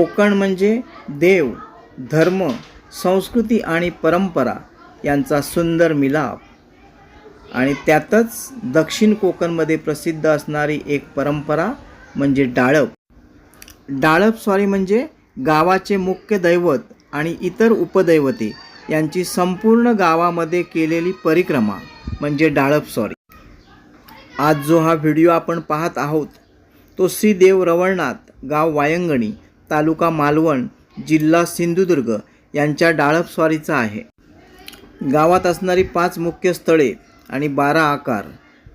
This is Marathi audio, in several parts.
कोकण म्हणजे देव धर्म संस्कृती आणि परंपरा यांचा सुंदर मिलाप. आणि त्यातच दक्षिण कोकणमध्ये प्रसिद्ध असणारी एक परंपरा म्हणजे डाळप डाळप स्वारी म्हणजे गावाचे मुख्य दैवत आणि इतर उपदैवते यांची संपूर्ण गावामध्ये केलेली परिक्रमा म्हणजे डाळप स्वारी आज जो हा व्हिडिओ आपण पाहत आहोत तो श्रीदेव रवळनाथ गाव वायंगणी तालुका मालवण जिल्हा सिंधुदुर्ग यांच्या डाळपस्वारीचा आहे. गावात असणारी पाच मुख्य स्थळे आणि बारा आकार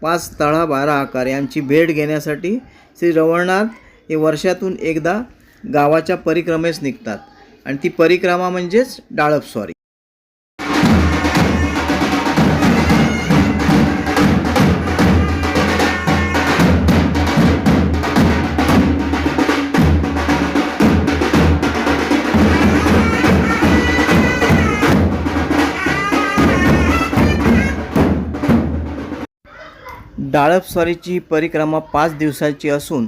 पाच स्थळा बारा आकार यांची भेट घेण्यासाठी श्री रवळनाथ हे वर्षातून एकदा गावाच्या परिक्रमेस निघतात. आणि ती परिक्रमा म्हणजेच डाळपस्वारी. डाळपस्वारीची परिक्रमा पाच दिवसाची असून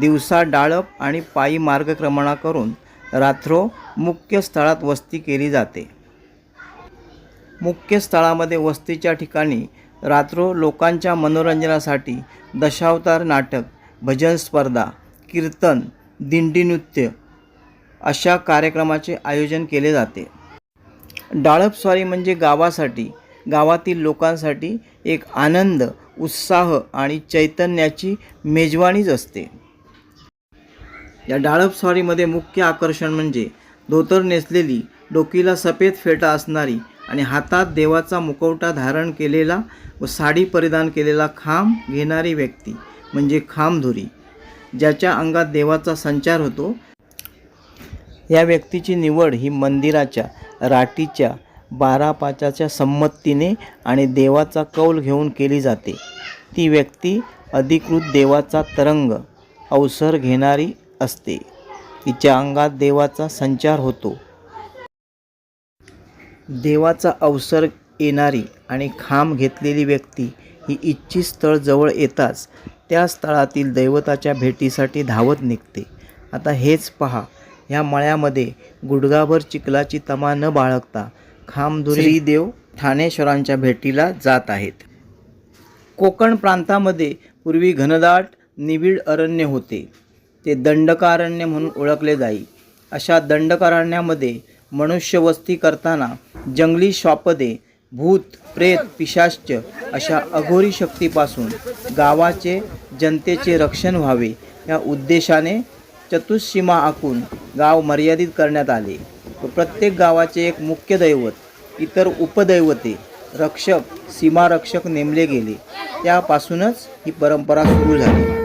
दिवसा डाळप आणि पायी मार्गक्रमणा करून रात्रो मुख्य स्थळात वस्ती केली जाते. मुख्य स्थळामध्ये वस्तीच्या ठिकाणी रात्रो लोकांच्या मनोरंजनासाठी दशावतार नाटक भजन स्पर्धा कीर्तन दिंडी नृत्य अशा कार्यक्रमाचे आयोजन केले जाते. डाळपस्वारी म्हणजे गावासाठी गावातील लोकांसाठी एक आनंद उत्साह आणि चैतन्याची मेजवानीच असते. या डाळप स्वारीमध्ये मुख्य आकर्षण म्हणजे धोतर नेसलेली डोकीला सफेद फेटा असणारी आणि हातात देवाचा मुखवटा धारण केलेला व साडी परिधान केलेला खांब घेणारी व्यक्ती म्हणजे खांबधुरी ज्याच्या अंगात देवाचा संचार होतो. या व्यक्तीची निवड ही मंदिराच्या राटीच्या बारा पाचाच्या संमतीने आणि देवाचा कौल घेऊन केली जाते. ती व्यक्ती अधिकृत देवाचा तरंग अवसर घेणारी असते. तिच्या अंगात देवाचा संचार होतो. देवाचा अवसर येणारी आणि खांब घेतलेली व्यक्ती ही इच्छित स्थळ जवळ येताच त्या स्थळातील दैवताच्या भेटीसाठी धावत निघते. आता हेच पहा ह्या मळ्यामध्ये गुडघाभर चिखलाची तमा न बाळगता खामधुरी देव ठाणेश्वरांच्या भेटीला जात आहेत. कोकण प्रांतामध्ये पूर्वी घनदाट निबिड अरण्य होते. ते दंडकारण्य म्हणून ओळखले जाई. अशा दंडकारण्यामध्ये मनुष्य वस्ती करताना जंगली श्वापदे भूत प्रेत पिशाच्च अशा अघोरी शक्तीपासून गावाचे जनतेचे रक्षण व्हावे या उद्देशाने चतुष्सीमा आखून गाव मर्यादित करण्यात आले. प्रत्येक गावाचे एक मुख्य दैवत इतर उपदैवते रक्षक सीमारक्षक नेमले गेले. त्यापासूनच ही परंपरा सुरू झाली.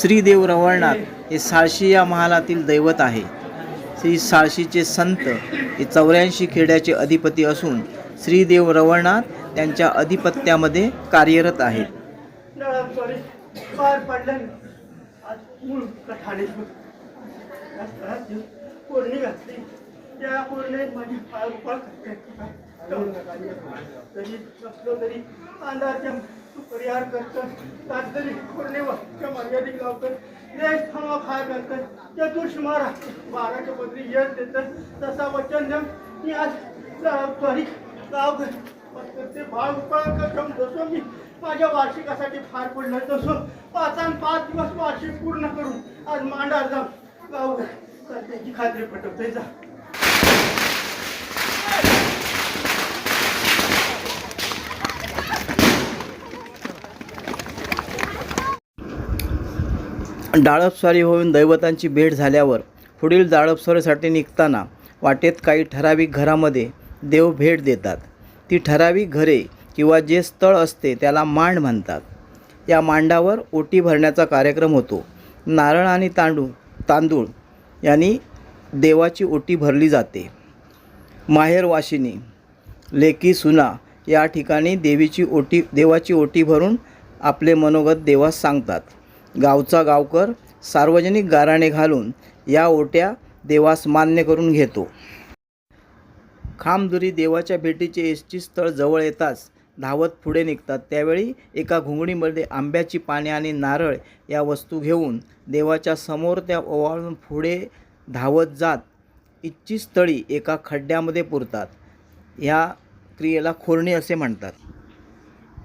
श्रीदेव रवळनाथ हे साळशी या महालातील दैवत आहे. श्री साळशीचे संत हे चौऱ्याऐंशी खेड्याचे अधिपती असून श्रीदेव रवळनाथ त्यांच्या अधिपत्यामध्ये कार्यरत आहेत. त्या तरी नसलो तरी अंधारच्या परिहार करतं त्यात तरी पौर्णिमाच्या मर्यादित लावतं देश थांबा खाय करतं चतुर्षमारा बाराच्या बदली यश देतं तसा वचन देऊन मी आज सॉरी गाव ते भाग उपाळ जसो मी माझ्या वार्षिकासाठी फार पडलं तसो पाच आणि पाच दिवस वार्षिक पूर्ण करून आज मांडार जाऊ गाव त्याची खात्री पटवते जा. डाळपस्वारी होऊन दैवतांची भेट झाल्यावर पुढील डाळपस्वारीसाठी निघताना वाटेत काही ठराविक घरामध्ये देव भेट देतात. ती ठराविक घरे किंवा जे स्थळ असते त्याला मांड म्हणतात. या मांडावर ओटी भरण्याचा कार्यक्रम होतो. नारळ आणि तांदूळ तांदूळ यांनी देवाची ओटी भरली जाते. माहेरवाशिनी लेकी सुना या ठिकाणी देवीची ओटी देवाची ओटी भरून आपले मनोगत देवास सांगतात. गावचा गावकर सार्वजनिक गाराणे घालून या ओट्या देवास मान्य करून घेतो. खामदुरी देवाच्या भेटीचे एसटी स्थळ जवळ येताच धावत पुढे निघतात. त्यावेळी एका घुंगडीमध्ये आंब्याची पाने आणि नारळ या वस्तू घेऊन देवाच्या समोर त्या ओवाळून पुढे धावत जात इच्छित स्थळी एका खड्ड्यामध्ये पुरतात. ह्या क्रियेला खोरणी असे म्हणतात.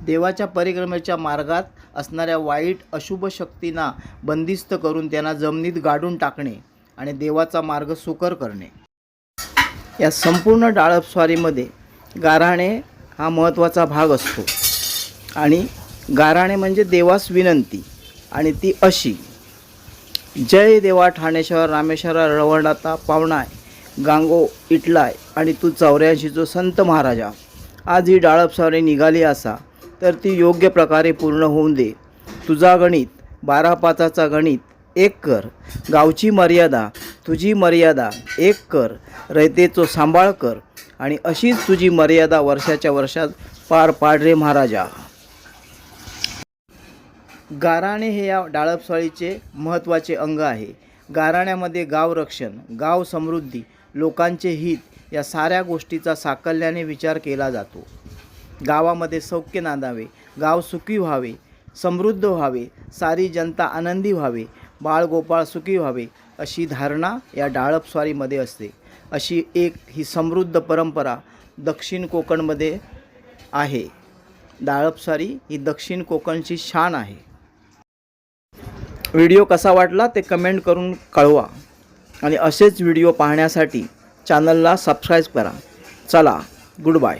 देवाच्या परिक्रमेच्या मार्गात असणाऱ्या वाईट अशुभ शक्तींना बंदिस्त करून त्यांना जमिनीत गाडून टाकणे आणि देवाचा मार्ग सुकर करणे. या संपूर्ण डाळपस्वारीमध्ये गाराणे हा महत्त्वाचा भाग असतो. आणि गाराणे म्हणजे देवास विनंती आणि ती अशी जय देवा ठाणेश्वर रामेश्वर रवणाता पावणाय गांगो इटलाय आणि तू चौऱ्याऐंशीचो संत महाराजा आज ही डाळपस्वारी निघाली असा तर ती योग्य प्रकारे पूर्ण होऊन दे. तुझा गणित बारा पाचाचा गणित एक कर. गावची मर्यादा तुझी मर्यादा एक कर. रयतेचो सांभाळ कर आणि अशीच तुझी मर्यादा वर्षाच्या वर्षात पार पाड रे महाराजा. गाराणे हे या डाळपसाळीचे महत्त्वाचे अंग आहे. गाराण्यामध्ये गाव रक्षण गाव समृद्धी लोकांचे हित या साऱ्या गोष्टीचा साकल्याने विचार केला जातो. गावामध्ये सौख्य नांदावे गाव सुखी व्हावे समृद्ध व्हावे सारी जनता आनंदी व्हावे बाळगोपाळ सुखी व्हावे अशी धारणा या डाळपस्वारीमध्ये असते. अशी एक ही समृद्ध परंपरा दक्षिण कोकणमध्ये आहे. डाळपस्वारी ही दक्षिण कोकणची शान आहे. व्हिडिओ कसा वाटला ते कमेंट करून कळवा आणि असेच व्हिडिओ पाहण्यासाठी चॅनलला सबस्क्राईब करा. चला गुड बाय.